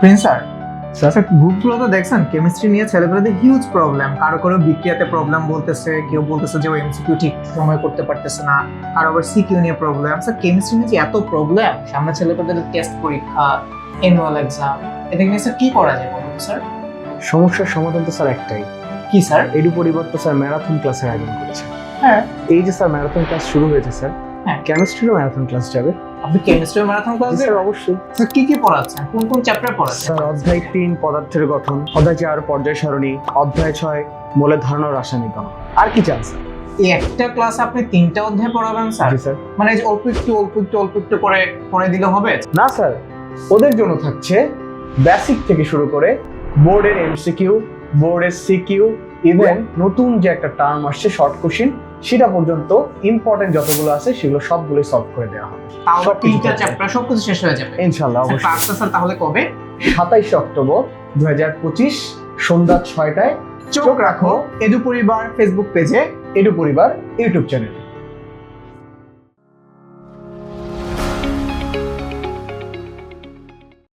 Prince sir sir গ্রুপগুলো তো দেখছেন chemistry নিয়ে ছেলেপেলেদের হিউজ প্রবলেম কারও কারও বিক্রিয়াতে প্রবলেম বলতেছে কেউ বলতেছে যে ও এমসিকিউ ঠিক সময় করতে পারতেছে না। কারও আবার সিকিউ নিয়ে প্রবলেম স্যার কেমিস্ট্রি নিয়ে এত প্রবলেম সামনে ছেলেপেলেদের টেস্ট পরীক্ষা অ্যানুয়াল এক্সাম এদের নিয়ে স্যার কি করা যায় বলুন স্যার সমস্যার সমাধান তো স্যার একটাই। কি স্যার এডু পরিবর্তে স্যার ম্যারাথন ক্লাসের আয়োজন করেছে। হ্যাঁ। এই যে স্যার ম্যারাথন ক্লাস শুরু হয়েছে স্যার হ্যাঁ। কেমিস্ট্রিরও ম্যারাথন ক্লাস যাবে। আপনি কেমিস্ট্রি ম্যারাথন ক্লাস স্যার অবশ্যই। স্যার কি কি পড়াচ্ছেন? কোন কোন চ্যাপ্টার পড়াচ্ছেন? স্যার অধ্যায় তিন পদার্থের গঠন অধ্যায় চার পর্যায় সারণী অধ্যায় ছয় মূলের ধারণা রাসায়নিক গণনা আর কি চান স্যার এই একটা ক্লাস আপনি তিনটা অধ্যায় পড়াবেন স্যার মানে অল্প একটু অল্প একটু অল্প একটু করে পড়ে দিলে হবে? না স্যার ওদের জন্য থাকছে বেসিক থেকে শুরু করে বোর্ডের এমসিকিউ বোর্ডের সিকিউ ইভেন নতুন যে একটা টার্ম আসছে শর্ট কোশ্চিন সেটা পর্যন্ত ইম্পর্টেন্ট যতগুলো আছে সেগুলো সবগুলোই সলভ করে দেওয়া হবে। তাহলে তিনটা। চ্যাপ্টার সবকিছু শেষ হয়ে যাবে। ইনশাল্লাহ স্যার, অবশ্যই। তাহলে কবে? সাতাইশে অক্টোবর দু হাজার পঁচিশ সন্ধ্যা ছয়টায়। চোখ রাখো এডু পরিবার ফেসবুক পেজে। এডু পরিবার ইউটিউব চ্যানেলে